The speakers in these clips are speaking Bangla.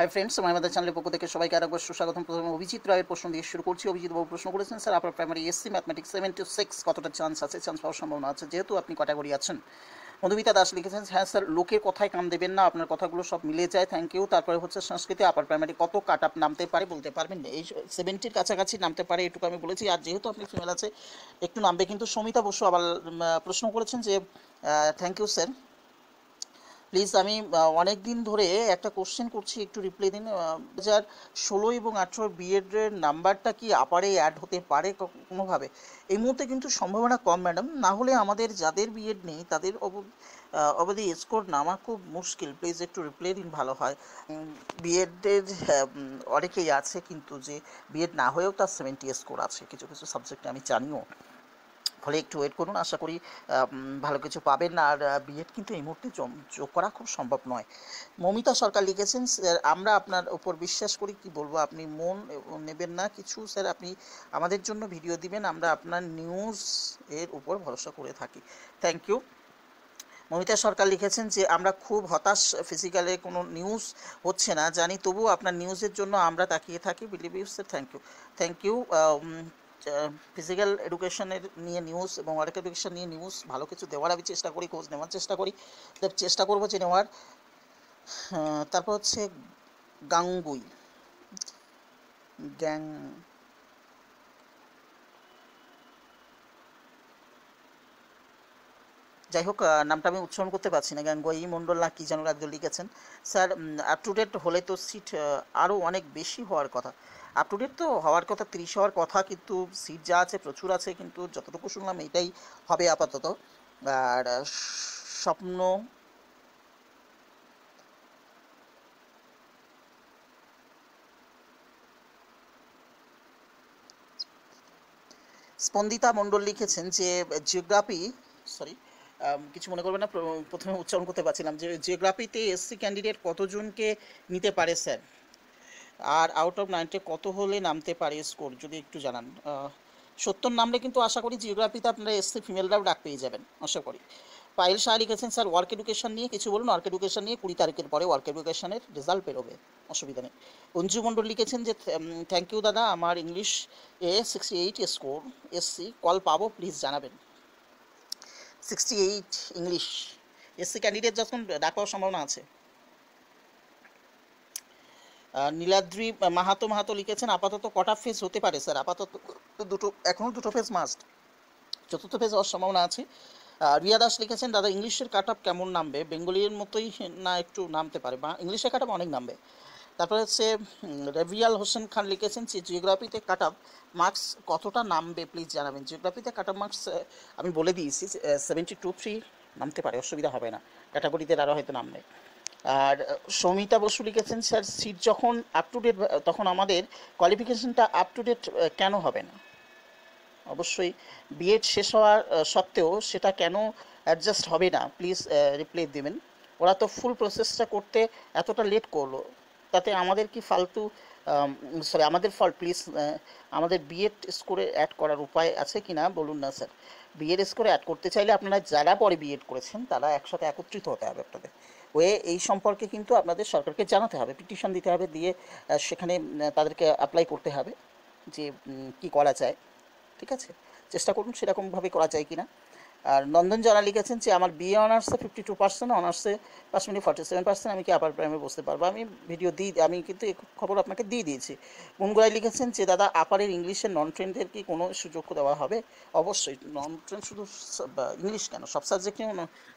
হাই ফ্রেন্ডস আমি আমাদের চ্যানেলের পক্ষ থেকে সবাইকে আরেকবার সুস্বাগতম। প্রথমে অভিজিৎ রায়ের প্রশ্ন দিয়ে শুরু করছি। অভিজিৎ বাবু প্রশ্ন করেছেন, স্যার, আপনার primary SC mathematics seven two six কতটা চান্স আছে? চান্স পাওয়ার সম্ভাবনা আছে, যেহেতু আপনি ক্যাটাগরি আছেন। মধুমিতা দাস লিখেছেন হ্যাঁ স্যার, লোকের কথায় কান দেবেন না, আপনার কথাগুলো সব মিলে যায়। থ্যাংক ইউ তারপরে হচ্ছে সংস্কৃতি আপার প্রাইমারি কত কাট আপ নামতে পারে বলতে পারবেন এই সেভেন্টির কাছাকাছি নামতে পারে, এটুকু আমি বলেছি। আর যেহেতু আপনি ফিমেল আছে, একটু নামবে কিন্তু সমিতা বসু আবার প্রশ্ন করেছেন যে থ্যাংক ইউ স্যার প্লিজ আমি অনেক দিন ধরে একটা কোশ্চেন করছি, একটু রিপ্লাই দিন। দু হাজার ষোলো এবং আঠেরো বিএডের নাম্বারটা কি আপারে অ্যাড হতে পারে কোনোভাবে? এই মুহূর্তে কিন্তু সম্ভাবনা কম ম্যাডাম না হলে আমাদের যাদের বিএড নেই, তাদের অবধি স্কোর নামা খুব মুশকিল। প্লিজ একটু রিপ্লাই দিন, ভালো হয়। বিএডের অনেকেই আছে কিন্তু যে বিএড না হয়েও তার সেভেন্টি স্কোর আছে। কিছু কিছু সাবজেক্টে আমি জানিও। ফলে একটু ওয়েট করুন, আশা করি ভালো কিছু পাবেন আর বিএড কিন্তু এই মুহূর্তে যোগ করা খুব সম্ভব নয়। মমিতা সরকার লিখেছেন, স্যার, আমরা আপনার উপর বিশ্বাস করি। কি বলব, আপনি মন নেবেন না কিছু। স্যার, আপনি আমাদের জন্য ভিডিও দিবেন, আমরা আপনার নিউজ এর উপর ভরসা করে থাকি। থ্যাংক ইউ মমিতা সরকার লিখেছেন যে, আমরা খুব হতাশ ফিজিক্যালে কোনো নিউজ হচ্ছে না। জানি, তবুও আপনার নিউজের জন্য আমরা তাকিয়ে থাকি। Believe you sir thank you thank you physical এডুকেশনের নিয়ে নিউজ এবং ওয়ার্ক এডুকেশন নিয়ে নিউজ ভালো কিছু দেওয়ার আমি চেষ্টা করি খোঁজ নেওয়ার চেষ্টা করি। চেষ্টা করব যে নেওয়ার। তারপর হচ্ছে গাঙ্গুই। গ্যাং যাই হোক নামটা আমি উচ্চারণ করতে পারছি না। গাঙ্গুই মণ্ডল না কি যেন একজন লিখেছেন। স্যার আপ টু ডেট হলে তো সিট আরও অনেক বেশি হওয়ার কথা। আপ টু ডেট তো হওয়ার কথা, তিরিশ হওয়ার কথা, কিন্তু সিট যা আছে প্রচুর আছে, কিন্তু যতটুকু শুনলাম এটাই হবে আপাতত। আর স্বপ্ন স্পন্দিতা মণ্ডল লিখেছেন যে জিওগ্রাফি সরি কিছু মনে করবেন না প্রথমে উচ্চারণ করতে পারছিলাম যে জিওগ্রাফিতে এসসি ক্যান্ডিডেট কতজনকে নিতে পারে স্যার আর আউট অফ নাইনটে কত হলে নামতে পারে স্কোর যদি একটু জানান। সত্তর নামলে কিন্তু আশা করি জিওগ্রাফিতে আপনারা এসসি ফিমেলরাও ডাক পেয়ে যাবেন, আশা করি। পায়েল শাহ লিখেছেন, স্যার ওয়ার্ক এডুকেশন নিয়ে কিছু বলুন। ওয়ার্ক এডুকেশন নিয়ে কুড়ি তারিখের পরে ওয়ার্ক এডুকেশনের রেজাল্ট বেরোবে। অসুবিধা নেই। অঞ্জু মণ্ডল লিখেছেন যে থ্যাংক ইউ দাদা, আমার ইংলিশ এ sixty eight score SC call পাবো প্লিজ জানাবেন। Sixty eight English SC candidate যখন ডাক সম্ভাবনা আছে নীলাদ্রি মাহাতো মাহাতো লিখেছেন, আপাতত কটা ফেজ হতে পারে স্যার আপাতত দুটো এখনও দুটো ফেজ মাস্ট চতুর্থ ফেজ হওয়ার সম্ভাবনা আছে। রিয়া দাস লিখেছেন, দাদা, ইংলিশের কাট আপ কেমন নামবে? বেঙ্গলির মতোই না একটু নামতে পারে, বা ইংলিশের কাট আপ অনেক নামবে। তারপরে হচ্ছে রেভিয়াল হোসেন খান লিখেছেন, যে জিওগ্রাফিতে কাট আপ মার্কস কতটা নামবে প্লিজ জানাবেন? জিওগ্রাফিতে কাট আপ মার্কস আমি বলে দিয়েছি সেভেন্টি টু থ্রি নামতে পারে, অসুবিধা হবে না। ক্যাটাগরিতে আরও হয়তো নামবে। আর সৌমিতা বসু লিখেছেন, স্যার সিট যখন আপ টু ডেট তখন আমাদের কোয়ালিফিকেশনটা আপ টু ডেট কেন হবে না? অবশ্যই, বিএড শেষ হওয়ার সত্ত্বেও সেটা কেন অ্যাডজাস্ট হবে না? প্লিজ রিপ্লাই দেবেন। ওরা তো ফুল প্রসেসটা করতে এতটা লেট করল। তাতে আমাদের কি ফালতু সরি আমাদের ফল প্লিজ আমাদের বিএড স্কোরে অ্যাড করার উপায় আছে কি না বলুন না, স্যার। বিএড স্কোরে অ্যাড করতে চাইলে আপনারা যারা পরে বিএড করেছেন, তারা একসাথে একত্রিত হতে হবে আপনাদের। ওয়ে এই সম্পর্কে কিন্তু আপনাদের সরকারকে জানাতে হবে পিটিশন দিতে হবে, দিয়ে সেখানে তাদেরকে অ্যাপ্লাই করতে হবে যে কি করা যায়, ঠিক আছে? চেষ্টা করুন সেরকমভাবে করা যায় কি না আর নন্দন জানা লিখেছেন যে, আমার বিএ অনার্সে ফিফটি টু পার্সেন্ট অনার্সে মিনিট ফর্টি সেভেন পার্সেন্ট আমি কি আপার প্রাইমে বসতে পারব? আমি ভিডিও দিই আমি কিন্তু এই খবর আপনাকে দিয়ে দিয়েছি। মুনগুলাই লিখেছেন যে, দাদা আপারের ইংলিশের নন ট্রেনদের কি কোনো সুযোগ দেওয়া হবে? অবশ্যই নন ট্রেন শুধু ইংলিশ কেন, সব সাবজেক্টেও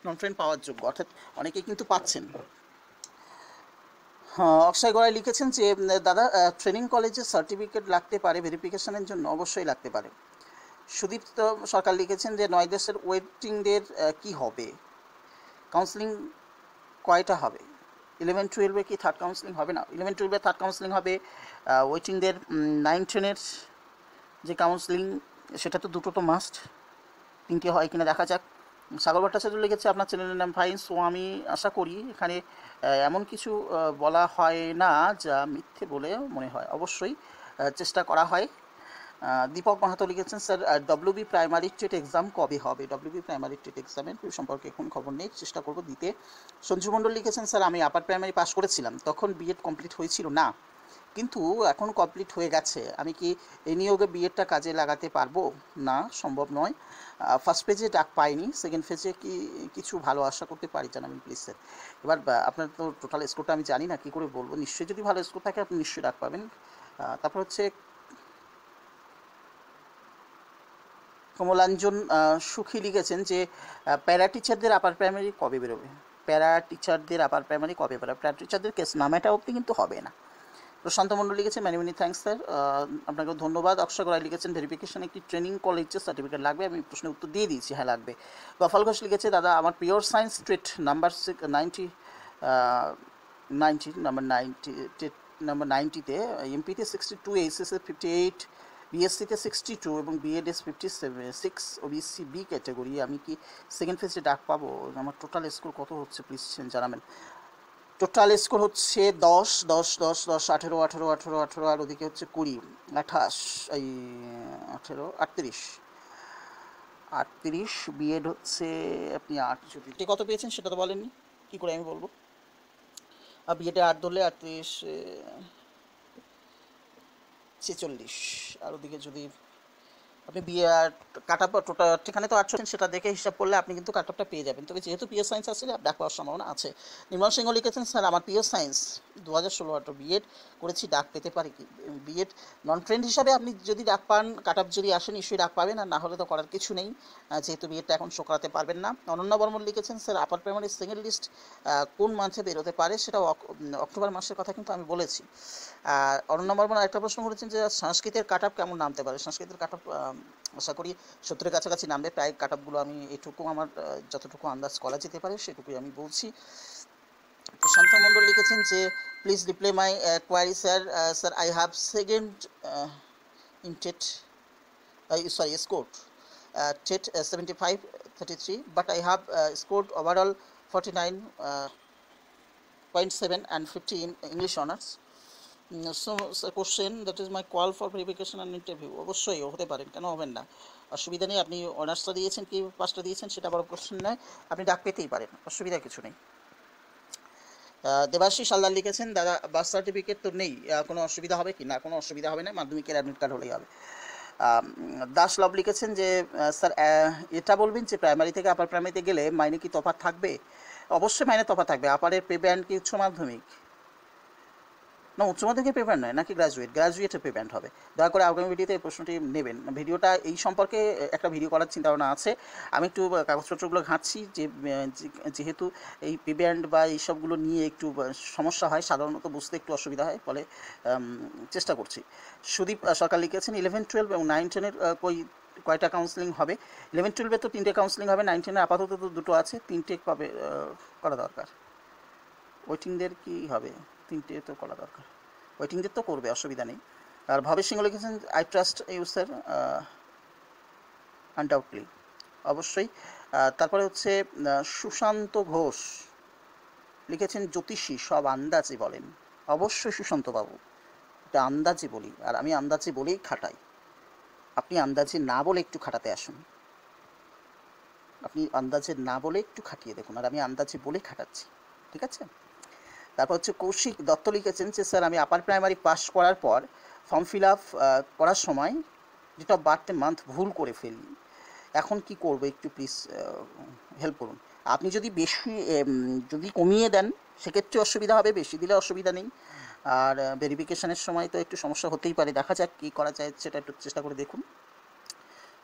নন ট্রেন পাওয়ার যোগ্য, অর্থাৎ অনেকে কিন্তু পাচ্ছেন। হ্যাঁ অক্ষয় গড়াই লিখেছেন যে, দাদা ট্রেনিং কলেজের সার্টিফিকেট লাগতে পারে ভেরিফিকেশনের জন্য অবশ্যই লাগতে পারে। সুদীপ্ত সরকার লিখেছেন যে নয় দেশের ওয়েটিংদের কি হবে? কাউন্সিলিং কয়টা হবে? ইলেভেন টুয়েলভে কি থার্ড কাউন্সিলিং হবে না? ইলেভেন টুয়েলভে থার্ড কাউন্সিলিং হবে ওয়েটিংদের নাইন টেনের যে কাউন্সিলিং সেটা তো দুটো তো মাস্ট তিনটে হয় কিনা দেখা যাক। সাগর ভট্টাচার্য লিখেছে, আপনার চ্যানেলের নাম ফাইন সো আমি আশা করি এখানে এমন কিছু বলা হয় না যা মিথ্যে বলে মনে হয়। অবশ্যই চেষ্টা করা হয়। দীপক মাহাতো লিখেছেন, sir WB primary TET exam কবে হবে? ডব্লিউবি প্রাইমারি টেট এক্সামের সম্পর্কে এখন খবর নেই, চেষ্টা করব দিতে। সঞ্জু মণ্ডল লিখেছেন, স্যার, আমি আপার প্রাইমারি পাস করেছিলাম, তখন বিএড কমপ্লিট হয়েছিল না। কিন্তু এখন কমপ্লিট হয়ে গেছে। আমি কি এই নিয়োগে বিএডটা কাজে লাগাতে পারব? না, সম্ভব নয়। ফার্স্ট পেজে ডাক পাইনি সেকেন্ড পেজে কি, কিছু ভালো আশা করতে পারি? জানাবেন প্লিজ স্যার। এবার আপনার তো টোটাল স্কোরটা আমি জানি না, কী করে বলব? নিশ্চয়ই যদি ভালো স্কোর থাকে, আপনি নিশ্চয়ই ডাক পাবেন। তারপর হচ্ছে কমলাঞ্জন সুখী লিখেছেন যে প্যারা টিচারদের আপার প্রাইমারি কবে বেরোবে? প্যারা টিচারদের আপার প্রাইমারি কবে বেরোবে? প্যারা টিচারদের কেস নামেটা অবধি কিন্তু হবে না। প্রশান্ত মণ্ডল লিখেছেন ম্যানি মেনি থ্যাঙ্কস স্যার আপনাকে ধন্যবাদ। গড়াই লিখেছেন ভেরিফিকেশন একটি ট্রেনিং কলেজের সার্টিফিকেট লাগবে। আমি প্রশ্নের উত্তর দিয়ে দিয়েছি হ্যাঁ লাগবে। গফাল ঘোষ লিখেছে, দাদা, আমার pure science street number ninety ninety number ninety number নাইনটিতে এমপিতে সিক্সটি টু এইচএসে ফিফটি এইট বিএসসিতে সিক্সটি টু এবং বিএডএস fifty six OBC B category আমি কি সেকেন্ড ফেজে ডাক পাবো? আমার টোটাল স্কোর কত হচ্ছে প্লিজ জানাবেন? টোটাল স্কোর হচ্ছে দশ দশ দশ দশ, আঠেরো আঠেরো আঠেরো আঠেরো, আর ওদিকে হচ্ছে কুড়ি, আঠাশ, এই, আঠেরো, আটত্রিশ। আটত্রিশ বিএড হচ্ছে আপনি আট, যদি ঠিক কত পেয়েছেন সেটা তো বলেননি, কী করে আমি বলব? আর বিএডে আট ধরলে আটত্রিশ ছেচল্লিশ। আর ওদিকে যদি আপনি বিয়ে আর কাট আপ টোটাল ঠিকানে তো আটশো সেটা দেখে হিসাব করলে আপনি কিন্তু কাট আপটা পেয়ে যাবেন। তবে যেহেতু পিওর সায়েন্স আছে ডাক পাওয়ার সম্ভাবনা আছে। নির্মল সিংহ লিখেছেন, স্যার, আমার পিওর সায়েন্স দু হাজার ষোলো আঠারো বিএড করেছি, ডাক পেতে পারি কি বিএড নন ফ্রেন্ড হিসাবে আপনি যদি ডাক পান কাট আপ যদি আসেন নিশ্চয়ই ডাক পাবেন, আর না হলে তো করার কিছু নেই। যেহেতু বিএডটা এখন শো করাতে পারবেন না। অনন্য বর্মন লিখেছেন sir upper primary single list কোন মাসে বেরোতে পারে? সেটা অক- অক্টোবর মাসের কথা কিন্তু আমি বলেছি। আর অরণ্য বর্মন একটা প্রশ্ন করেছেন যে, সংস্কৃতের কাট আপ কেমন নামতে পারে? সংস্কৃতের কাট আপ আশা করি সত্তরের কাছাকাছি নামবে। প্রায় কাট আপগুলো আমি এটুকু আমার যতটুকু আন্দাজ করা যেতে পারে, সেটুকুই আমি বলছি। প্রশান্ত মণ্ডল লিখেছেন যে please reply my query sir sir I have second in TET sorry score TET seventy five thirty three but I have scored overall forty nine point seven and fifty in English honours so question that is my call for verification and interview অবশ্যই হতে পারেন, কেন হবেন না। অসুবিধা নেই, আপনি অনার্সটা দিয়েছেন, কি পাসটা দিয়েছেন, সেটা বড় কোশ্চেন নয়, আপনি ডাক পেতেই পারেন, অসুবিধা কিছু নেই। দেবাশিস সালদার লিখেছেন, দাদা বার্থ সার্টিফিকেট তো নেই কোনো অসুবিধা হবে কি? না, কোনো অসুবিধা হবে না মাধ্যমিকের অ্যাডমিট কার্ড হলেই হবে। দাস লব লিখেছেন যে স্যার এটা বলবেন যে প্রাইমারি থেকে আপার প্রাইমারিতে গেলে মাইনে কি তফাৎ থাকবে? অবশ্যই মাইনে তফাৎ থাকবে আপারের পে ব্যান্ড কি উচ্চ মাধ্যমিক? না, উচ্চ মাধ্যমিকের পে নয়, নাকি গ্রাজুয়েট গ্রাজুয়েটের পে ব্যান্ড হবে। দয়া করে আগামী ভিডিওতে এই প্রশ্নটি নেবেন। ভিডিওটা এই সম্পর্কে একটা ভিডিও করার চিন্তা ভাবনা আছে। আমি একটু কাগজপত্রগুলো ঘাঁটছি যে যেহেতু এই পে ব্যান্ড বা এইসবগুলো নিয়ে একটু সমস্যা হয়, সাধারণত বুঝতে একটু অসুবিধা হয়, ফলে চেষ্টা করছি। সুদীপ সরকার লিখেছেন ইলেভেন টুয়েলভ এবং নাইন টেনের কই, কয়টা কাউন্সিলিং হবে? ইলেভেন টুয়েলভে তো তিনটে কাউন্সিলিং হবে নাইন টেনে আপাতত তো দুটো আছে, তিনটে কবে করা দরকার? ওয়েটিংদের কি হবে? তিনটে তো করা দরকার। ওয়েটিংদের তো করবে, অসুবিধা নেই। আর ভবেশ সিংহ লিখেছেন I trust you sir undoubtedly অবশ্যই। তারপরে হচ্ছে সুশান্ত ঘোষ লিখেছেন, জ্যোতিষী, সব আন্দাজে বলেন। অবশ্যই সুশান্ত বাবু। এটা আন্দাজে বলি, আর আমি আন্দাজে বলেই খাটাই। আপনি আন্দাজে না বলে একটু খাটাতে আসুন। আপনি আন্দাজে না বলে একটু খাটিয়ে দেখুন, আর আমি আন্দাজে বলে খাটাচ্ছি। ঠিক আছে? তারপর হচ্ছে কৌশিক দত্ত লিখেছেন যে, স্যার, আমি আপার প্রাইমারি পাস করার পর ফর্ম ফিল আপ করার সময় ডেট অফ বার্থে মান্থ ভুল করে ফেলি, এখন কি করব একটু প্লিজ হেল্প করুন। আপনি যদি বেশি যদি কমিয়ে দেন, সেক্ষেত্রে অসুবিধা হবে, বেশি দিলে অসুবিধা নেই। আর ভেরিফিকেশনের সময় তো একটু সমস্যা হতেই পারে, দেখা যাক কী করা যায়, সেটা একটু চেষ্টা করে দেখুন।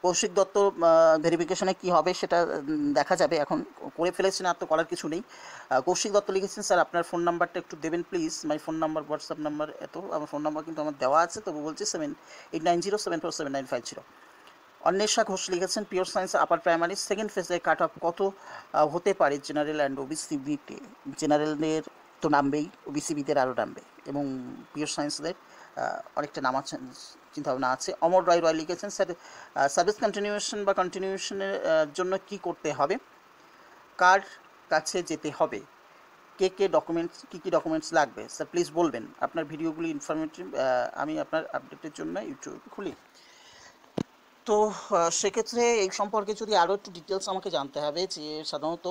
কৌশিক দত্ত ভেরিফিকেশনে কি হবে সেটা দেখা যাবে। এখন করে ফেলেছেন, আর তো করার কিছু নেই। কৌশিক দত্ত লিখেছেন, স্যার, আপনার ফোন নাম্বারটা একটু দেবেন please my phone number WhatsApp number এত, আমার ফোন নাম্বার কিন্তু আমার দেওয়া আছে, তবু বলছি seven eight nine zero seven four seven nine five zero Anwesha Ghosh লিখেছেন pure science upper primary second ফেজে কাট অফ কত হতে পারে? জেনারেল অ্যান্ড ওবিসিবিতে জেনারেলদের তো নামবেই ওবিসিবিদের আরও নামবে, এবং পিওর সায়েন্সদের অনেকটা নামার চিন্তা ভাবনা আছে। অমর রায় রয় লিখেছেন, স্যার সার্ভিস কন্টিনিউশন বা কন্টিনিউশনের জন্য কি করতে হবে? কার কাছে যেতে হবে? কে কে ডকুমেন্টস কী কী ডকুমেন্টস লাগবে? স্যার প্লিজ বলবেন। আপনার ভিডিওগুলি ইনফরমেটিভ আমি আপনার আপডেটের জন্য ইউটিউব খুলি। তো সেক্ষেত্রে এই সম্পর্কে যদি আরও একটু ডিটেলস আমাকে জানতে হবে যে সাধারণত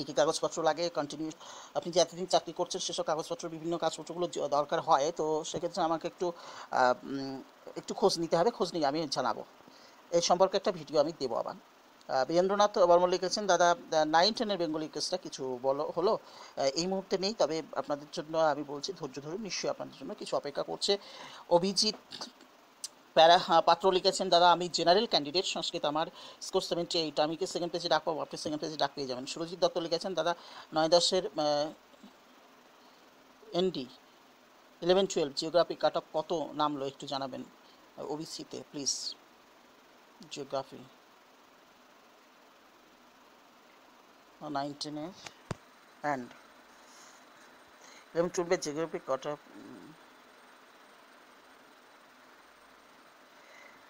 কী কী কাগজপত্র লাগে কন্টিনিউ আপনি যে এতদিন চাকরি করছেন, সেসব কাগজপত্র, বিভিন্ন কাগজপত্রগুলো দরকার হয়, তো সেক্ষেত্রে আমাকে একটু একটু খোঁজ নিতে হবে, খোঁজ নিয়ে আমি জানাব। এই সম্পর্কে একটা ভিডিও আমি দেবো আবার। বীরেন্দ্রনাথ বর্মন লিখেছেন, দাদা নাইন টেনের বেঙ্গলি কেসটা কিছু বলো, হলো এই মুহূর্তে নেই, তবে আপনাদের জন্য আমি বলছি, ধৈর্য ধরুন নিশ্চয়ই আপনাদের জন্য কিছু অপেক্ষা করছে অভিজিৎ প্যারা হ্যাঁ, পাত্র লিখেছেন দাদা আমি জেনারেল ক্যান্ডিডেট সংস্কৃত আমার স্কোর সেভেন্টি এইট আমি কি সেকেন্ড পেজে ডাক পাবো আপনি সেকেন্ড পেজে ডাক পেয়ে যাবেন। সুরজিৎ দত্ত লিখেছেন দাদা নয় দশের and eleven twelve geography cut off কত নামলো একটু জানাবেন? ওবিসিতে প্লিজ জিওগ্রাফি নাইন টেনে অ্যান্ড ইলেভেন টুয়েলভের জিওগ্রাফি কাট অফ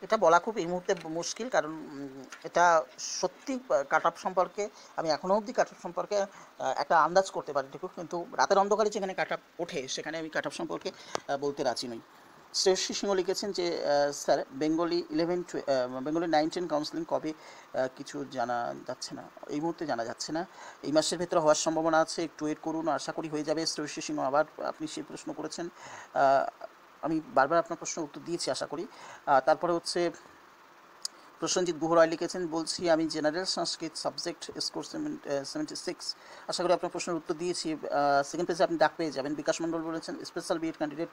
এটা বলা খুব এই মুহূর্তে মুশকিল, কারণ এটা সত্যি কাট অফ সম্পর্কে, আমি এখনও অবধি কাট অফ সম্পর্কে একটা আন্দাজ করতে পারি ঠিক কিন্তু রাতের অন্ধকারে যেখানে কাট অফ ওঠে, সেখানে আমি কাট অফ সম্পর্কে বলতে রাজি নই। শ্রেয়সী সিংহ লিখেছেন যে sir, Bengali eleven Bengali nine ten counselling কবে কিছু জানা যাচ্ছে না, এই মুহূর্তে জানা যাচ্ছে না। এই মাসের ভেতরে হওয়ার সম্ভাবনা আছে, একটু ওয়েট করুন, আশা করি হয়ে যাবে। শ্রেয়সী সিংহ, আবার আপনি সেই প্রশ্ন করেছেন আমি বারবার আপনার প্রশ্ন উত্তর দিয়েছি, আশা করি। তারপরে হচ্ছে প্রসেনজিৎ গুহ রায় লিখেছেন, বলছি আমি general Sanskrit subject score seventy six আশা করি আপনার প্রশ্নের উত্তর দিয়েছি। সেকেন্ড পেজে আপনি ডাক পেয়ে যাবেন। বিকাশ মণ্ডল বলেছেন স্পেশাল বিএড ক্যান্ডিডেট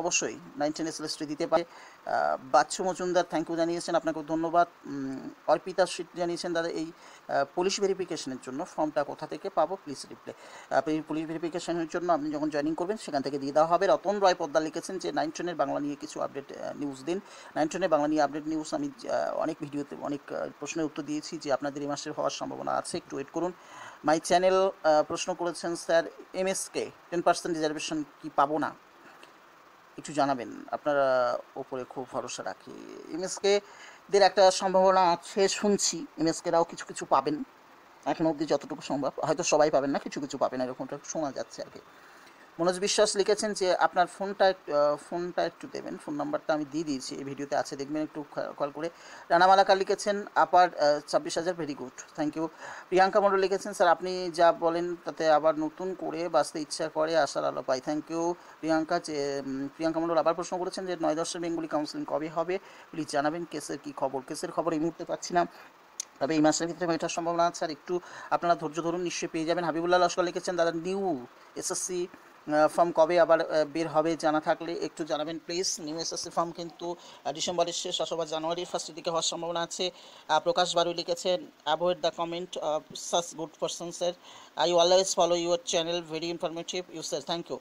অবশ্যই, নাইনটিন এস দিতে পারে। বাচ্চু মজুমদার থ্যাংক ইউ জানিয়েছেন আপনাকে ধন্যবাদ। অর্পিতা শীত জানিয়েছেন, দাদা, এই পুলিশ ভেরিফিকেশনের জন্য ফর্মটা কোথা থেকে পাবো? প্লিজ রিপ্লে আপনি পুলিশ ভেরিফিকেশনের জন্য আপনি যখন জয়েনিং করবেন, সেখান থেকে দিয়ে দেওয়া হবে। রতন রয় পদ্মা লিখেছেন যে নাইন টেনের বাংলা নিয়ে কিছু আপডেট নিউজ দিন। নাইন টেনের বাংলা নিয়ে আপডেট নিউজ আমি অনেক ভিডিওতে অনেক প্রশ্নের উত্তর দিয়েছি যে, আপনাদের এই মাসের হওয়ার সম্ভাবনা আছে। একটু ওয়েট করুন। মাই চ্যানেল প্রশ্ন করেছেন, sir M MSK ten percent reservation কি পাবো না? একটু জানাবেন। আপনারা ওপরে খুব ভরসা রাখি। এমএসকে দের একটা সম্ভাবনা আছে, শুনছি। এমএসকেরাও কিছু কিছু পাবেন। এখনও অবধি যতটুকু সম্ভব। হয়তো সবাই পাবেন না, কিছু কিছু পাবেন, এরকমটা শোনা যাচ্ছে আর কি। মনোজ বিশ্বাস লিখেছেন যে আপনার ফোনটা ফোনটা একটু দেবেন। ফোন নাম্বারটা আমি দিয়ে দিয়েছি। এই ভিডিওতে আছে, দেখবেন একটু কল করে। রানা মালাকার লিখেছেন, আপার ছাব্বিশ হাজার, very good, thank you. Priyanka Mondal লিখেছেন, স্যার আপনি যা বলেন তাতে আবার নতুন করে বাঁচতে ইচ্ছা করে, আশার আলো পাই। Thank you. প্রিয়াঙ্কা যে প্রিয়াঙ্কা মণ্ডল আবার প্রশ্ন করেছেন যে নয় দশের বেঙ্গলি কাউন্সিলিং কবে হবে? প্লিজ জানাবেন কেসের কী খবর? কেসের খবর? এই মুহূর্তে পাচ্ছি না। তবে এই মাসের ভিতরে এটার সম্ভাবনা আছে। আর একটু আপনারা ধৈর্য ধরুন, নিশ্চয়ই পেয়ে যাবেন। হাবিবুল্লাহ লস্কর লিখেছেন, দাদা নিউ এসএসসি ফর্ম কবে আবার বের হবে জানা থাকলে একটু জানাবেন প্লিজ নিউ এসএসসি ফর্ম কিন্তু ডিসেম্বরের শেষ অথবা জানুয়ারি ফার্স্টের দিকে হওয়ার সম্ভাবনা আছে। প্রকাশ বারু লিখেছেন avoid the comment of such good পার্সনসের I always follow your channel very informative you sir thank you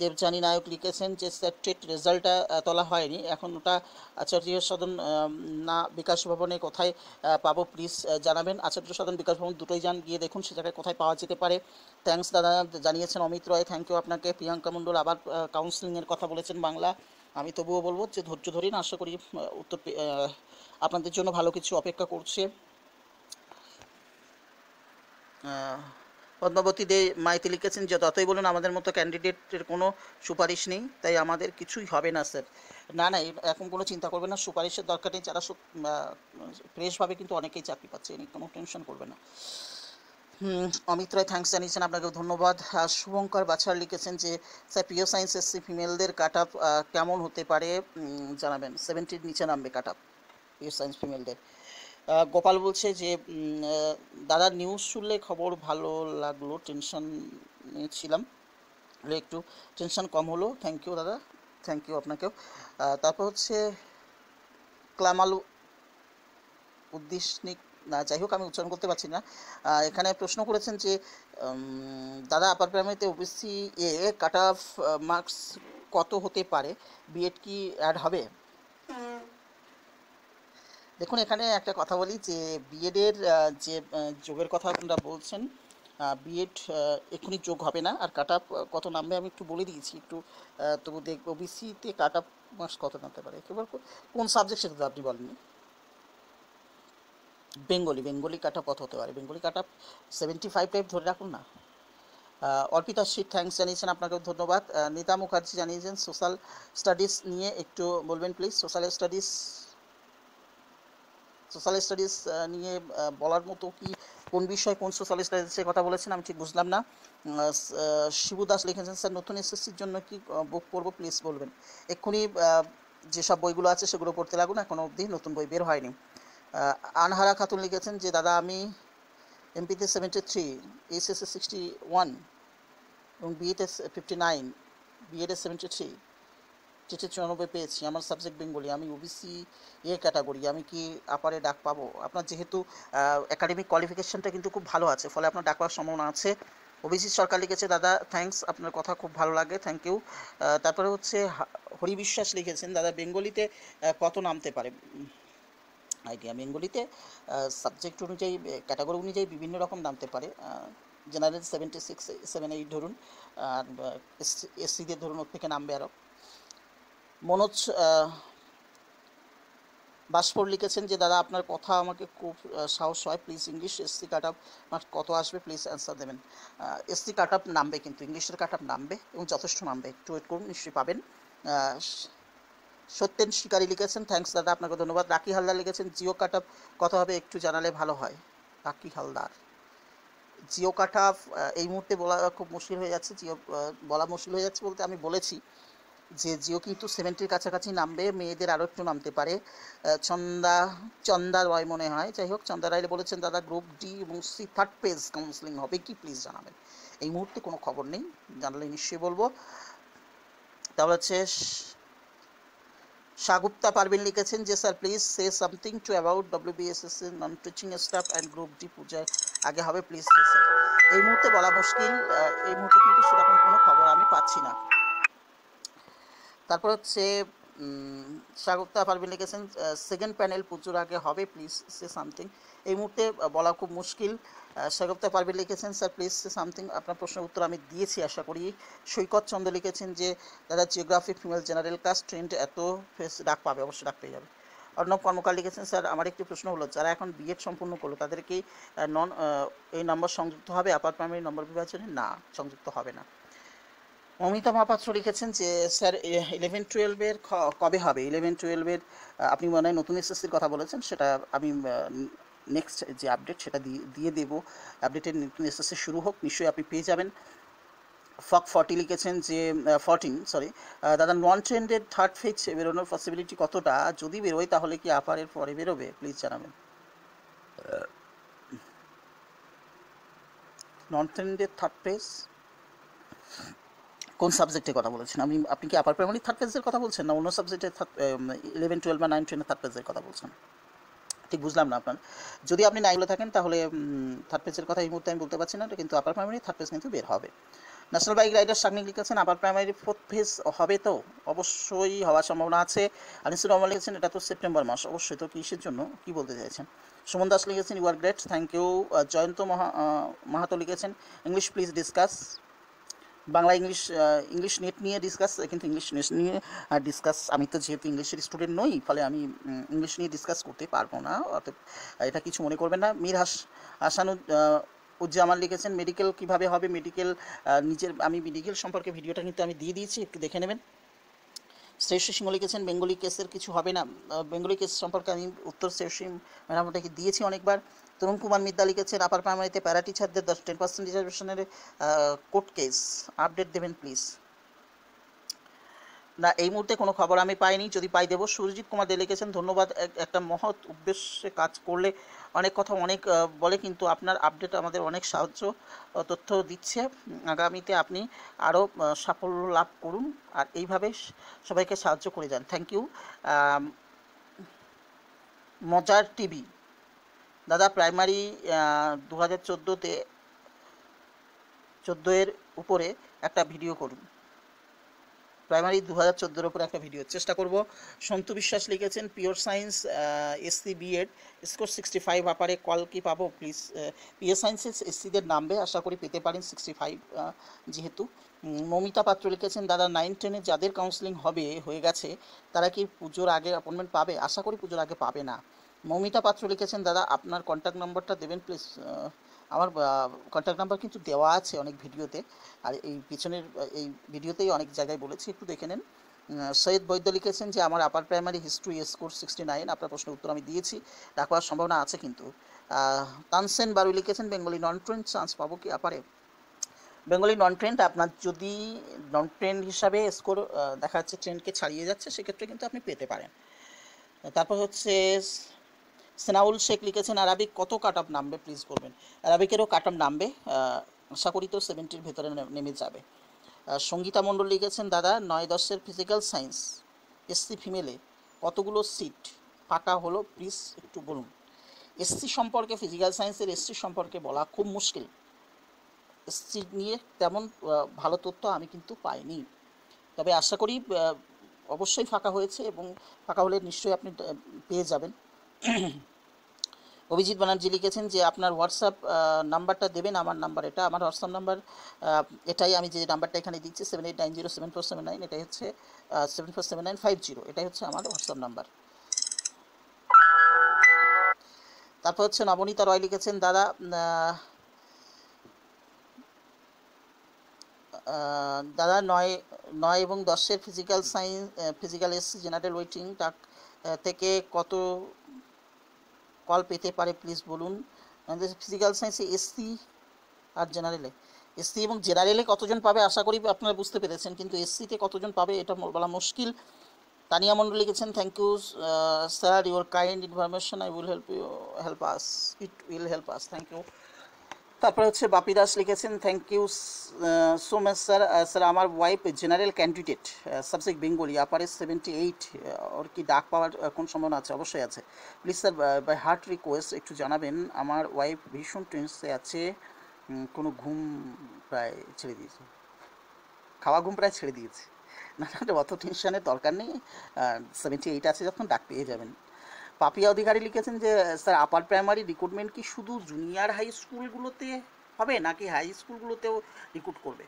Debjani Nayak লিখেছেন যে স্যার টেট রেজাল্টটা তোলা হয়নি। এখন ওটা আচার্য সদন না, বিকাশ ভবনে কোথায় পাবো প্লিজ জানাবেন। আচার্য সদন বিকাশ ভবন দুটোই যান, গিয়ে দেখুন, সে জায়গায় কোথায় পাওয়া যেতে পারে। থ্যাঙ্কস দাদা, জানিয়েছেন অমিত রয় থ্যাংক ইউ আপনাকে। প্রিয়াঙ্কা মণ্ডল আবার কাউন্সিলিংয়ের কথা বলেছেন বাংলা। আমি তবুও বলব যে ধৈর্য ধরেন আশা করি উত্তর আপনাদের জন্য ভালো কিছু অপেক্ষা করছে। পদ্মাবতী দে মাইতি লিখেছেন যে ততই বলুন আমাদের মতো ক্যান্ডিডেটের কোনো সুপারিশ নেই, তাই আমাদের কিছুই হবে না স্যার না না এখন কোনো চিন্তা করবে না, সুপারিশের দরকার নেই, যারা ফ্রেশভাবে কিন্তু অনেকেই চাকরি পাচ্ছে, এ নিয়ে কোনো টেনশন করবে না। অমিত রায় থ্যাঙ্কস জানিয়েছেন আপনাকে ধন্যবাদ। শুভঙ্কর বাছার লিখেছেন যে স্যার প্রিয় সায়েন্স এসসি ফিমেলদের কাট আপ কেমন হতে পারে? জানাবেন। সেভেন্টির নিচে নামবে কাট আপ প্রিয় সায়েন্স ফিমেলদের গোপাল বলছে যে দাদা নিউজ শুনলে খবর ভালো লাগল টেনশন ছিলাম একটু টেনশন কম হলো। থ্যাংক ইউ দাদা থ্যাংক ইউ আপনাকেও। তারপর হচ্ছে ক্লামাল উদ্দেশনিক, না, যাই হোক, আমি উচ্চারণ করতে পারছি না। এখানে প্রশ্ন করেছেন যে দাদা আপার প্রাইমারিতে OBC A cut off marks কত হতে পারে? বিএড কি অ্যাড হবে? দেখুন, এখানে একটা কথা বলি যে বিএডের যে যোগের কথা আপনারা বলছেন বিএড এক্ষুনি যোগ হবে না। আর কাট কত নামবে আমি একটু বলে দিয়েছি। একটু তবু দেখব ওবিসিতে কাট আপ মার্কস কত নামতে পারে। একেবারে কোন সাবজেক্ট সেটা আপনি বলেননি। বেঙ্গলি বেঙ্গলি কাট কত হতে পারে? Bengali cut up seventy five type ধরে রাখুন না। অর্পিতা শীত থ্যাঙ্কস জানিয়েছেন আপনাকে ধন্যবাদ। নিতা মুখার্জি জানিয়েছেন সোশ্যাল স্টাডিজ নিয়ে একটু বলবেন please social studies social studies নিয়ে বলার মতো কি, কোন বিষয়, কোন সোশ্যাল স্টাডিজের কথা বলেছেন, আমি ঠিক বুঝলাম না। শিবু দাস লিখেছেন, স্যার, নতুন এসএসসির জন্য কি বুক করব প্লিজ বলবেন। এক্ষুনি যেসব বইগুলো আছে, সেগুলো পড়তে লাগুন, এখনও অবধি নতুন বই বের হয়নি। আনহারা খাতুন লিখেছেন যে, দাদা, আমি এমপিতে seventy three SSC sixty one এবং বিএতে ফিফটি নাইন বিএডে সেভেন্টি থ্রি টেটে চুরানব্বই পেয়েছি, আমার সাবজেক্ট বেঙ্গলি আমি ওবিসি এ ক্যাটাগরি আমি কি আপারে ডাক পাবো? আপনার যেহেতু একাডেমিক কোয়ালিফিকেশনটা কিন্তু খুব ভালো আছে, ফলে আপনার ডাক পাওয়ার সম্ভাবনা আছে। ওবিসি সরকার লিখেছে, দাদা থ্যাঙ্কস আপনার কথা খুব ভালো লাগে থ্যাংক ইউ তারপরে হচ্ছে হরি বিশ্বাস লিখেছেন, দাদা বেঙ্গলিতে কত নামতে পারে? আইডিয়া বেঙ্গলিতে সাবজেক্ট অনুযায়ী ক্যাটাগরি অনুযায়ী বিভিন্ন রকম নামতে পারে। General seventy six seven eight ধরুন, আর এসসিদের ধরুন, ওর থেকে নামবে আরও মনোজ আহ, বাসফোর লিখেছেন যে দাদা আপনার কথা আমাকে খুব সাহস হয়। Please English SC cut up কত আসবে প্লিজ অ্যান্সার দেবেন। এসসি কাট আপ নামবে কিন্তু ইংলিশের কাট আপ নামবে এবং যথেষ্ট নামবে। একটু ওয়েট করুন নিশ্চয়ই পাবেন। সত্যেন শিকারী লিখেছেন থ্যাঙ্কস দাদা আপনাকে ধন্যবাদ। রাকি হালদার লিখেছেন জিও কাট আপ কত হবে একটু জানালে ভালো হয়। Raki Haldar. Geo cut up এই মুহূর্তে বলা খুব মুশকিল হয়ে যাচ্ছে জিও বলা মুশকিল হয়ে যাচ্ছে বলতে আমি বলেছি। যে জিও কিন্তু সেভেন্টির কাছাকাছি নামবে, মেয়েদের আরও একটু নামতে পারে। চন্দা চন্দা রয় মনে হয়। যাই হোক, চন্দা রায় বলেছেন, দাদা গ্রুপ ডি এবং সি থার্ড পেজ কাউন্সিলিং হবে কি? প্লিজ জানাবেন। এই মুহূর্তে কোনো খবর নেই জানালে নিশ্চয়ই বলব। তারপর হচ্ছে স- শাগুপ্তা পারভিন লিখেছেন যে, sir please say something to about WBSS non teaching staff and group D পূজায় আগে হবে প্লিজ স্যার এই মুহূর্তে বলা মুশকিল এই মুহূর্তে কিন্তু সেরকম কোনো খবর আমি পাচ্ছি না। তারপর হচ্ছে স্বাগতা পারভিন লিখেছেন সেকেন্ড প্যানেল পুজোর আগে হবে প্লিজ সে সামথিং এই মুহূর্তে বলা খুব মুশকিল। স্বাগতা পারভিন লিখেছেন স্যার প্লিজ সে সামথিং আপনার প্রশ্নের উত্তর আমি দিয়েছি, আশা করি। সৈকত চন্দ্র লিখেছেন যে, দাদা geography female general caste trained এত ফেস ডাক পাবে, অবশ্যই ডাক পেয়ে যাবে। অর্ণব কর্মকার লিখেছেন, স্যার, আমার একটি প্রশ্ন হলো, যারা এখন বিএড সম্পূর্ণ করল তাদের কি নন এই নম্বর সংযুক্ত হবে প্রাইমারি নম্বর বিভাজনে? না, সংযুক্ত হবে না। অমিতা মহাপাত্র লিখেছেন যে স্যার ইলেভেন টুয়েলভের কবে হবে? ইলেভেন টুয়েলভের আপনি মনে হয় নতুন এসএসসির কথা বলেছেন সেটা আমি নেক্সট যে আপডেট সেটা দিয়ে দিয়ে দেবো। আপডেটের নতুন এসএসসি শুরু হোক নিশ্চয়ই আপনি পেয়ে যাবেন। ফক ফর্টি লিখেছেন যে ফর্টিন সরি দাদা নন ট্রেন্ডেড থার্ড ফেজ বেরোনোর পসিবিলিটি কতটা? যদি বেরোয় তাহলে কি আপারের পরে বেরোবে? প্লিজ জানাবেন। নন ট্রেন্ডেড থার্ড ফেজ কোন সাবজেক্টের কথা বলেছেন? আমি আপনি কি আপার প্রাইমারি থার্ড পেজের কথা বলছেন না অন্য সাবজেক্টের ইলেভেন টুয়েলভ বা নাইন টেনের থার্ড পেজের কথা বলছেন? ঠিক বুঝলাম না আপনার। যদি আপনি নাইলে থাকেন তাহলে থার্ড পেজের কথা এই মুহূর্তে আমি বলতে পারছি না কিন্তু আপার প্রাইমারি থার্ড পেজ কিন্তু বের হবে। ন্যাশনাল বাইক রাইডার সাগনিক লিখেছেন আপার প্রাইমারি ফোর্থ ফেজ হবে তো? অবশ্যই হওয়ার সম্ভাবনা আছে। আনিসুর রহমান লিখেছেন, এটা তো সেপ্টেম্বর মাস, অবশ্যই তো কিসের জন্য? কি বলতে চাইছেন? সুমন দাস লিখেছেন you are great thank you Joyanta মহা মাহাতো লিখেছেন English please discuss Bangla English English NET নিয়ে ডিসকাস কিন্তু ইংলিশ নেট নিয়ে ডিসকাস আমি তো যেহেতু ইংলিশের স্টুডেন্ট নই, ফলে আমি ইংলিশ নিয়ে ডিসকাস করতে পারব না। অতএব, এটা কিছু মনে করবেন না। মীর হাস, হাসানু উজ্জামান লিখেছেন মেডিকেল কীভাবে হবে? মেডিকেল নিজের, আমি মেডিকেল সম্পর্কে ভিডিওটা কিন্তু আমি দিয়ে দিয়েছি, একটু দেখে নেবেন। শ্রেষ্ঠ সিংহ লিখেছেন, বেঙ্গলি কেসের কিছু হবে না। বেঙ্গলি কেস সম্পর্কে আমি উত্তর শ্রেষ্ঠ ম্যাডাম ওটাকে দিয়েছি অনেকবার। তরুণ কুমার মিদ্দা লিখেছেন, আপার প্রাইমারিতে প্যারা টিচারদের দশ টেন পার্সেন্ট রিজার্ভেশনের কোর্ট কেস আপডেট দেবেন প্লিজ না, এই মুহূর্তে কোনো খবর আমি পাইনি। যদি পাই দেবো। সুরজিৎ কুমার দে লিখেছেন, ধন্যবাদ, এক- একটা মহৎ উদ্দেশ্যে কাজ করলে অনেক কথা অনেক বলে, কিন্তু আপনার আপডেট আমাদের অনেক সাহায্য তথ্য দিচ্ছে। আগামীতে আপনি আরও সাফল্য লাভ করুন। আর এইভাবে সবাইকে সাহায্য করে যান। থ্যাংক ইউ মজার টিভি। দাদা প্রাইমারি দু হাজার চোদ্দোতে, চোদ্দোয়ের উপরে একটা ভিডিও করুন। প্রাইমারি দু হাজার চোদ্দোর উপরে একটা ভিডিও চেষ্টা করব। সন্তু বিশ্বাস লিখেছেন pure science SC BEd score sixty five আপারে call কি পাবো? প্লিজ পিওর সায়েন্সের এসসিদের নামবে, আশা করি পেতে পারেন সিক্সটি ফাইভ যেহেতু। মমিতা পাত্র লিখেছেন, দাদা নাইন টেনে যাদের কাউন্সিলিং হবে, হয়ে গেছে, তারা কি পুজোর আগে অ্যাপয়েন্টমেন্ট পাবে? আশা করি পুজোর আগে পাবে না। মমিতা পাত্র লিখেছেন, দাদা, আপনার কন্ট্যাক্ট নম্বরটা দেবেন প্লিজ আমার কন্ট্যাক্ট নাম্বার কিন্তু দেওয়া আছে অনেক ভিডিওতে, আর এই পিছনের, এই ভিডিওতেই অনেক জায়গায় বলেছি, একটু দেখে নেন। সৈয়দ বৈদ্য লিখেছেন যে, আমার upper primary history score sixty nine আপনার প্রশ্নের উত্তর আমি দিয়েছি, রাখবার সম্ভাবনা আছে কিন্তু। তানসেন বারু লিখেছেন, বেঙ্গলি নন ট্রেন্ড চান্স পাবো কি আপারে? বেঙ্গলি নন ট্রেন্ড আপনার যদি নন ট্রেন্ড হিসাবে স্কোর দেখা যাচ্ছে ট্রেন্ডকে ছাড়িয়ে যাচ্ছে, সেক্ষেত্রে কিন্তু আপনি পেতে পারেন। তারপর হচ্ছে সেনাউল শেখ লিখেছেন, আরবিক কত কাট আপ নামবে? প্লিজ বলবেন। আরবিকেরও কাট আপ নামবে আশা করি তো সেভেন্টির ভেতরে নেমে যাবে। সঙ্গীতা মণ্ডল লিখেছেন, দাদা, নয় দশের ফিজিক্যাল সায়েন্স এসসি ফিমেলে কতগুলো সিট ফাঁকা হলো? প্লিজ একটু বলুন। এসসি সম্পর্কে ফিজিক্যাল সায়েন্সের এসসি সম্পর্কে বলা খুব মুশকিল। এসসি নিয়ে তেমন ভালো তথ্য আমি কিন্তু পাইনি। তবে আশা করি অবশ্যই ফাঁকা হয়েছে এবং ফাঁকা হলে নিশ্চয়ই আপনি পেয়ে যাবেন। অভিজিৎ ব্যানার্জি লিখেছেন যে, আপনার হোয়াটসঅ্যাপ নাম্বারটা দেবেন, আমার নাম্বার এটা। আমার হোয়াটসঅ্যাপ নাম্বার এটাই আমি যে নাম্বারটা এখানে দিচ্ছি seven eight nine zero seven four seven nine এটাই হচ্ছে seven four seven nine five zero এটাই হচ্ছে আমার হোয়াটসঅ্যাপ নাম্বার। তারপর হচ্ছে নবনীতা রয় লিখেছেন, দাদা দাদা, নয় নয় এবং দশের physical science physical SC general waiting টাক থেকে কত কল পেতে পারে প্লিজ বলুন। ফিজিক্যাল সায়েন্সে এসসি আর জেনারেলে এসসি এবং জেনারেলে কতজন পাবে আশা করি আপনারা বুঝতে পেরেছেন, কিন্তু এসসিতে কতজন পাবে এটা বলা মুশকিল। তানিয়া মন্ডল লিখেছেন thank you sir your kind information I will help you help us it will help us thank you তারপরে হচ্ছে বাপি দাস লিখেছেন thank you so much sir sir আমার wife general candidate subject Bengali আপারে seventy eight ওর কি ডাক পাওয়ার কোন সম্ভাবনা আছে? অবশ্যই আছে। Please sir by heart request একটু জানাবেন, আমার ওয়াইফ ভীষণ টেন্সে আছে কোনো ঘুম প্রায় ছেড়ে দিয়েছে। খাওয়া ঘুম প্রায় ছেড়ে দিয়েছে। না অত টেনশনের দরকার নেই। সেভেন্টি এইট আছে যখন ডাক পেয়ে যাবেন। পাপিয়া অধিকারী লিখেছেন যে, স্যার, আপার প্রাইমারি রিক্রুটমেন্ট কি শুধু জুনিয়র হাই স্কুলগুলোতে হবে নাকি হাই স্কুলগুলোতেও রিক্রুট করবে?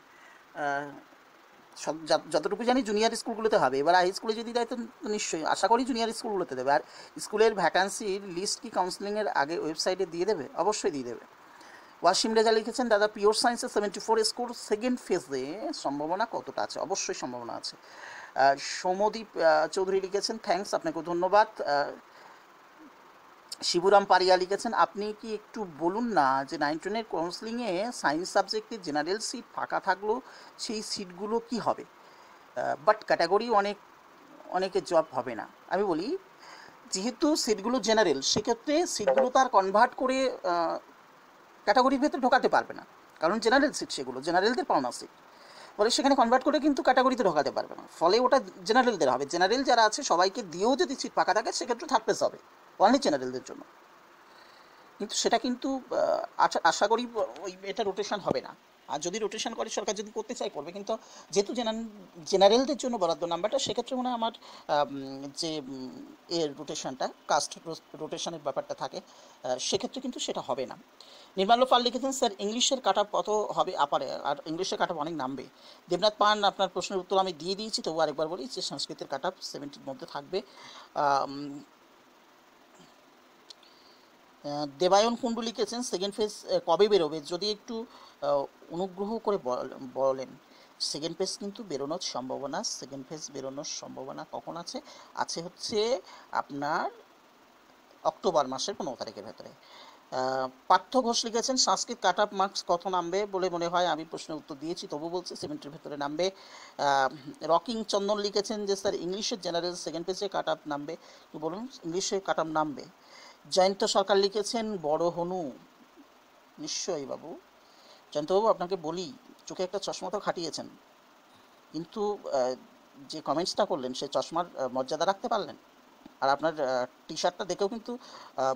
যতটুকু জানি জুনিয়র স্কুলগুলোতে হবে। এবার হাই স্কুলে যদি দেয় তো নিশ্চয়ই আশা করি জুনিয়র স্কুলগুলোতে দেবে। আর স্কুলের ভ্যাকান্সির লিস্ট কি কাউন্সিলিংয়ের আগে ওয়েবসাইটে দিয়ে দেবে? অবশ্যই দিয়ে দেবে। ওয়াসিম রেজা লিখেছেন, দাদা, পিওর সায়েন্সে সেভেন্টি ফোর স্কোর সেকেন্ড ফেজে সম্ভাবনা কতটা আছে? অবশ্যই সম্ভাবনা আছে। সৌমদীপ চৌধুরী লিখেছেন থ্যাঙ্কস আপনাকে ধন্যবাদ। শিবুরাম পারিয়া লিখেছেন, আপনি কি একটু বলুন না যে নাইন টেনের কাউন্সিলিংয়ে সায়েন্স সাবজেক্টে জেনারেল সিট ফাঁকা থাকল, সেই সিটগুলো কি হবে? বাট ক্যাটাগরি অনেক অনেকে জব হবে না। আমি বলি, যেহেতু সিটগুলো জেনারেল সেক্ষেত্রে সিটগুলো তার কনভার্ট করে ক্যাটাগরির ভেতরে ঢোকাতে পারবে না। কারণ জেনারেল সিট সেগুলো জেনারেলদের পাওনা সিট ফলে সেখানে কনভার্ট করে কিন্তু ক্যাটাগরিতে ঢোকাতে পারবে না। ফলে ওটা জেনারেলদের হবে। জেনারেল যারা আছে, সবাইকে দিয়েও যদি সিট ফাঁকা থাকে, সেক্ষেত্রে থার্ড প্লেস হবে। অনলি জেনারেলদের জন্য। কিন্তু সেটা কিন্তু আশা করি ওই এটা রোটেশন হবে না। আর যদি রোটেশন করে, সরকার যদি করতে চায়, করবে। কিন্তু যেহেতু জেনারেলদের জন্য বরাদ্দ নাম্বারটা সেক্ষেত্রে মনে হয় আমার যে এর রোটেশনটা কাস্ট রোটেশনের ব্যাপারটা থাকে সেক্ষেত্রে কিন্তু সেটা হবে না। নির্মাল্য পাল লিখেছেন, স্যার, ইংলিশের কাট কত হবে? আপারে, আর ইংলিশের কাট অনেক নামবে। দেবনাথ পান, আপনার প্রশ্নের উত্তর আমি দিয়ে দিয়েছি তবু আরেকবার বলি যে, সংস্কৃতের কাট সেভেন্টির মধ্যে থাকবে। দেবায়ন কুণ্ডু লিখেছেন সেকেন্ড ফেজ কবে বেরোবে? যদি একটু অনুগ্রহ করে বলেন। সেকেন্ড ফেজ কিন্তু বেরোনোর সম্ভাবনা সেকেন্ড ফেজ বেরোনোর সম্ভাবনা কখন আছে? আছে হচ্ছে আপনার অক্টোবর মাসের পনেরো তারিখের ভেতরে। পার্থ ঘোষ লিখেছেন সংস্কৃত কাট আপ মার্কস কত নামবে? বলে মনে হয় আমি প্রশ্নের উত্তর দিয়েছি, তবু বলছি সেভেন্টির ভেতরে নামবে। রকিং চন্দন লিখেছেন যে, স্যার, ইংলিশের জেনারেল সেকেন্ড পেজে কাট আপ নামবে। বলুন, ইংলিশে কাট আপ নামবে? জয়ন্ত সরকার লিখেছেন, বড় হনু। নিশ্চয়ই বাবু। জয়ন্তবাবু, আপনাকে বলি, চোখে একটা চশমা তো খাটিয়েছেন। কিন্তু যে কমেন্টসটা করলেন, সে চশমার মর্যাদা রাখতে পারলেন? আর আপনার টি শার্টটা দেখেও কিন্তু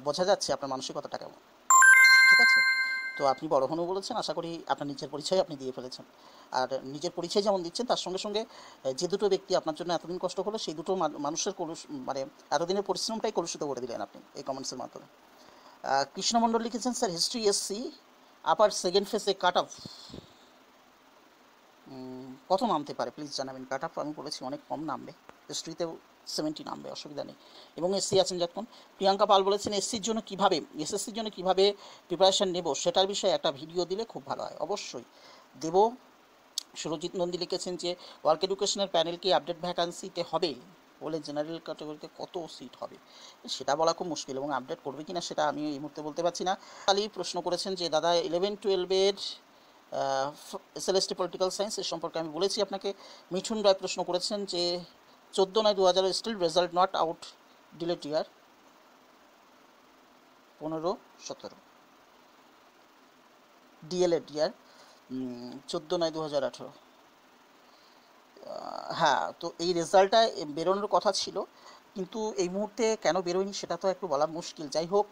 বোঝা যাচ্ছে আপনার মানসিকতাটা কেমন। ঠিক আছে? তো আপনি বড় হনু বলেছেন, আশা করি আপনার নিজের পরিচয় আপনি দিয়ে ফেলেছেন। আর নিজের পরিচয় যেমন দিচ্ছেন, তার সঙ্গে সঙ্গে যে দুটো ব্যক্তি আপনার জন্য এতদিন কষ্ট করল সেই দুটো মান- মানুষের কলুষ মানে এতদিনের পরিশ্রমটাই কলুষিত করে দিলেন আপনি এই কমেন্টসের মাধ্যমে। কৃষ্ণমণ্ডল লিখেছেন, sir history SC upper second ফেসে কাট অফ কত নামতে পারে প্লিজ জানাবেন। কাট অফ আমি বলেছি অনেক কম নামবে। হিস্ট্রিতেও সেভেন্টি নামবে, অসুবিধা নেই। এবং এসসি আছেন যখন প্রিয়াঙ্কা পাল বলেছেন এসসির জন্য কীভাবে এসএসসির জন্য কীভাবে প্রিপারেশান নেব, সেটার বিষয়ে একটা ভিডিও দিলে খুব ভালো হয়। অবশ্যই দেব। সুরজিৎ নন্দী লিখেছেন যে ওয়ার্ক এডুকেশনের প্যানেল কি আপডেট ভ্যাকান্সিতে হবে? বলে জেনারেল ক্যাটাগরিতে কত সিট হবে? সেটা বলা খুব মুশকিল এবং আপডেট করবে কিনা সেটা আমি এই মুহূর্তে বলতে পারছি না। খালি প্রশ্ন করেছেন যে, দাদা ইলেভেন টুয়েলভের এসএলএসটি পলিটিক্যাল সায়েন্স এর সম্পর্কে আমি বলেছি আপনাকে। মিঠুন রায় প্রশ্ন করেছেন যে, চোদ্দ নয় দু হাজার still result not out delete year পনেরো, সতেরো। ডিএলএড ইয়ার চোদ্দ নয় দু হাজার আঠেরো হ্যাঁ তো এই রেজাল্টটা বেরোনোর কথা ছিল। কিন্তু এই মুহূর্তে কেন বেরোয়নি সেটা তো একটু বলা মুশকিল। যাই হোক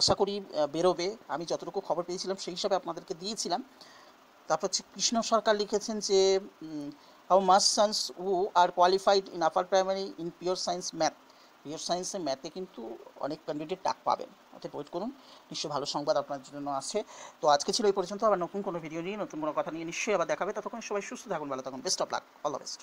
আশা করি বেরোবে। আমি যতটুকু খবর পেয়েছিলাম সেই হিসাবে আপনাদেরকে দিয়েছিলাম। তারপর হচ্ছে কৃষ্ণ সরকার লিখেছেন যে how mass science you are qualified in upper primary in pure science math pure সায়েন্সে ম্যাথে কিন্তু অনেক ক্যান্ডিডেট টাক পাবেন। অর্থাৎ ওয়েট করুন, নিশ্চয়ই ভালো সংবাদ আপনার জন্য আছে। তো আজকে ছিল এই পর্যন্ত, আবার নতুন কোনো ভিডিও নিয়ে, নতুন কোনো কথা নিয়ে নিশ্চয়ই আবার দেখাবে। ততক্ষণ সবাই সুস্থ থাকুন, ভালো থাকুন। Best of luck all the best